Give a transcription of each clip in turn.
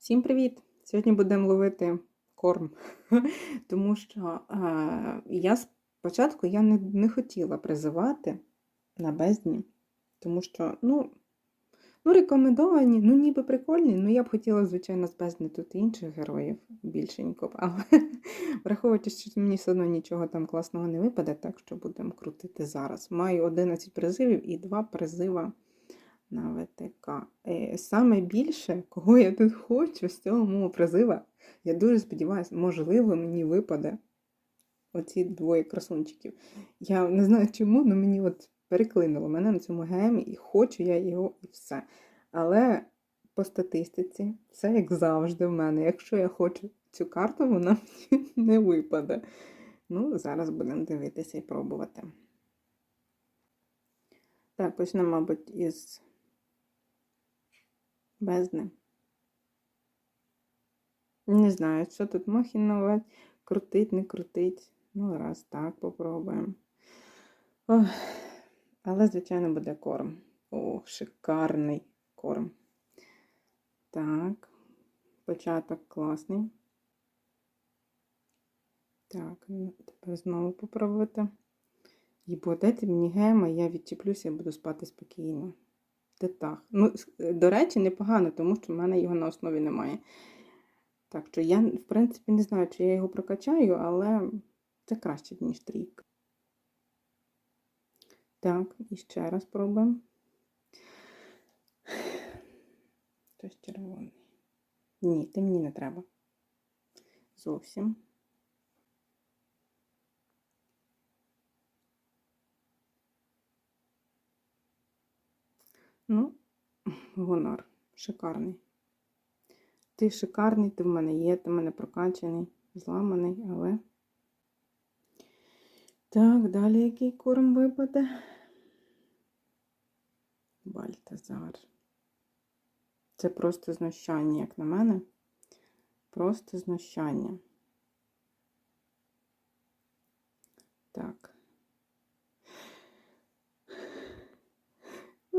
Всім привіт! Сьогодні будемо ловити корм, тому що е, я спочатку я не, не хотіла призивати на бездні, тому що, ну, ну, рекомендовані, ну, ніби прикольні, ну я б хотіла, звичайно, з бездні тут інших героїв більшенько, але враховуючи, що мені все одно нічого там класного не випаде, так що будемо крутити зараз. Маю 11 призивів і 2 призива на ВТК. Е, Саме більше, кого я тут хочу з цього мого призива, я дуже сподіваюся, можливо, мені випаде оці двоє красунчиків. Я не знаю чому, але мені от переклинило мене на цьому гемі, і хочу я його і все. Але по статистиці, все як завжди в мене. Якщо я хочу цю карту, вона мені не випаде. Ну, зараз будемо дивитися і пробувати. Так, почнемо, мабуть, із бездни. Не знаю, що тут махінувати, крутить, не крутить. Ну, раз так попробуємо. Ох, але, звичайно, буде корм. О, шикарний корм. Так, початок класний. Так, ну, тепер знову попробувати. Їбо, дайте мені гема, я відчіплюся і буду спати спокійно. Титах. Ну, до речі, непогано, тому що в мене його на основі немає. Так що я, в принципі, не знаю, чи я його прокачаю, але це краще, ніж трійка. Так, і ще раз пробуємо. Щось червоний. Ні, ти мені не треба. Зовсім. Ну, гонор. Шикарний. Ти шикарний, ти в мене є, ти в мене прокачаний, зламаний, але. Так, далі який корм випаде? Бальтазар. Це просто знущання, як на мене. Просто знущання. Так.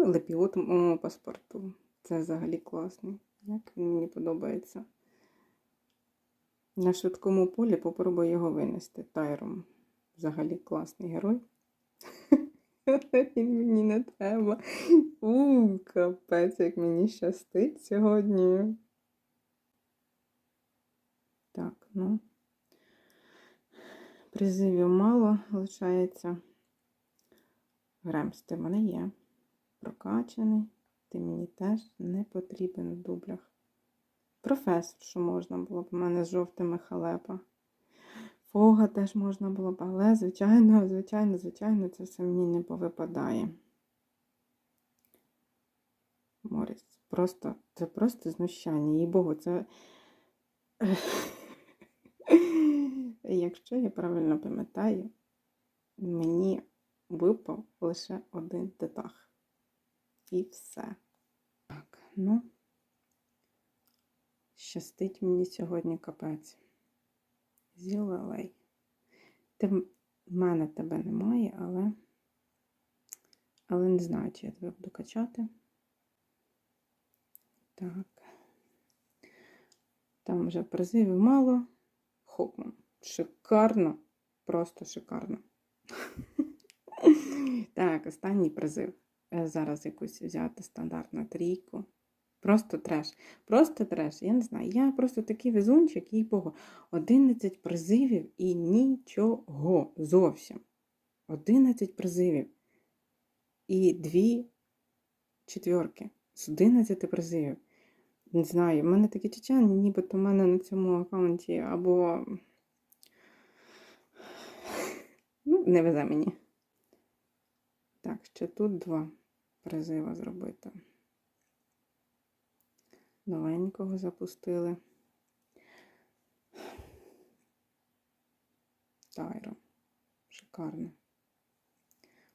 Ну, лепіот моєму паспорту. Це взагалі класний. Як він мені подобається. На швидкому полі попробую його винести. Тайром. Взагалі класний герой. Він мені не треба. У, капець, як мені щастить сьогодні. Так, ну. Призивів мало лишається. Гремс, ти в мене є. Прокачаний. Ти мені теж не потрібен в дублях. Професор, що можна було б у мене з жовтими халепа. Фога теж можна було б, але, звичайно, звичайно, звичайно, це все мені не повипадає. Моріс, просто, це просто знущання. Їй Богу, це. Якщо я правильно пам'ятаю, мені випав лише один титах. І все. Так, ну, щастить мені сьогодні капець. Зілелей. Ти в мене тебе немає, але але не знаю, чи я тебе буду качати. Так. Там вже призивів мало. Хопман. Шикарно, просто шикарно. Так, останній призив. Е, Зараз якусь взяти стандартну трійку. Просто треш. Просто треш. Я не знаю. Я просто такий везунчик, їй Богу. 11 призивів і нічого зовсім. 11 призивів. І дві четверки. З 11 призивів. Не знаю, в мене такі чечені, нібито в мене на цьому аккаунті або. Ну, не везе мені. Так, ще тут два призива зробити. Новенького запустили. Тайро. Шикарно.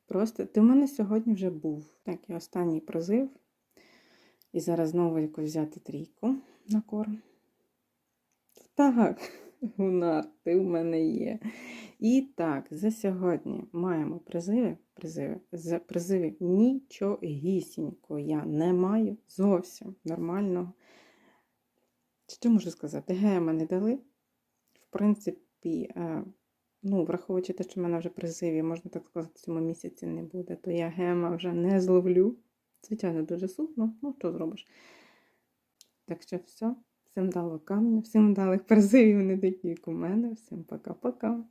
Просто ти в мене сьогодні вже був. Так, і останній призив. І зараз знову якусь взяти трійку на корм. Так, Гунар, ти в мене є. І так, за сьогодні маємо призиви. Призиви. З призивів нічогісінько я не маю зовсім нормального. Що можу сказати? Гема не дали. В принципі, е, ну, враховуючи те, що в мене вже призиві, можна так сказати, в цьому місяці не буде, то я гема вже не зловлю. Звичайно, дуже сумно, ну що зробиш. Так що все. Всім дало камня, всім вдалих призивів, не такі, як у мене. Всім пока-пока.